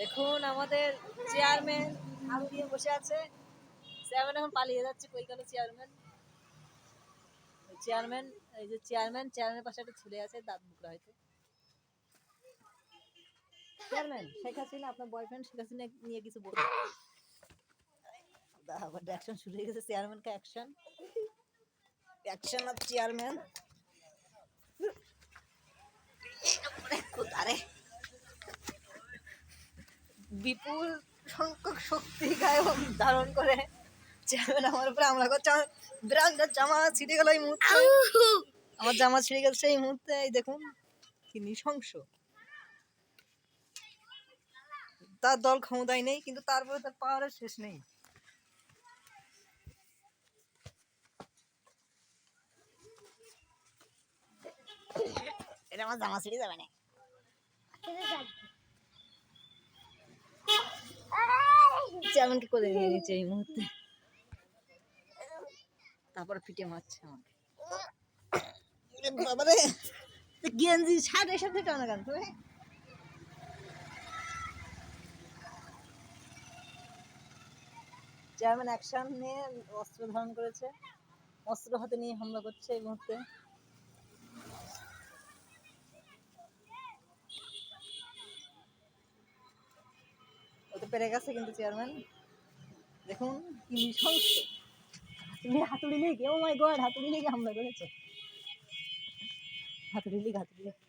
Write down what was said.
দেখুন, আমাদের চেয়ারম্যান আলু দিয়ে বসে আছে। চেয়ারম্যান এখন পালিয়ে যাচ্ছে কই গেল চেয়ারম্যান চেয়ারম্যান এই যে চেয়ারম্যান চেয়ারম্যানের পাশে একটা ছেলে আছে, দাঁত মুখরা হয়তো চেয়ারম্যান শেখ হাসিনা, আপনার বয়ফ্রেন্ড শেখ হাসিনা নিয়ে কিছু বলুন। আবার অ্যাকশন শুরু হয়ে গেছে চেয়ারম্যানকে অ্যাকশন অ্যাকশন অফ চেয়ারম্যান বিপুল সংখ্যক শক্তি গায়ক ধারণ করে। চেয়ারম্যান আমার উপরে হামলা করছে আমার ব্রান্ডের জামা ছিঁড়ে গেল এই মুহূর্তে। আমার জামা ছিঁড়ে গেল সেই মুহূর্তে এই দেখুন কি নৃশংস। তার দল ক্ষমতায় নেই কিন্তু তারপরে তার পাওয়ারের শেষ নেই। এটা আমার জামা ছিঁড়ে যাবে না। চেয়ারম্যানকে করে নিয়ে নিচ্ছে এই মুহূর্তে? তারপর পিটে মারছে আমাকে। বাবারে। গেঞ্জি শার্ট এসব থেকে টানা কেন তুমি চেয়ারম্যান অ্যাকশন নিয়ে অস্ত্র ধারণ করেছে। অস্ত্র হাতে নিয়ে হামলা করছে এই মুহূর্তে। পেরে গেছে কিন্তু চেয়ারম্যান দেখুন, কি তুমি হাতুড়ি লিগ ও মাই গড হাতুড়ি লিগ হামলা করেছে। হাতুড়ি লিগ, হাতুড়ি লেগে।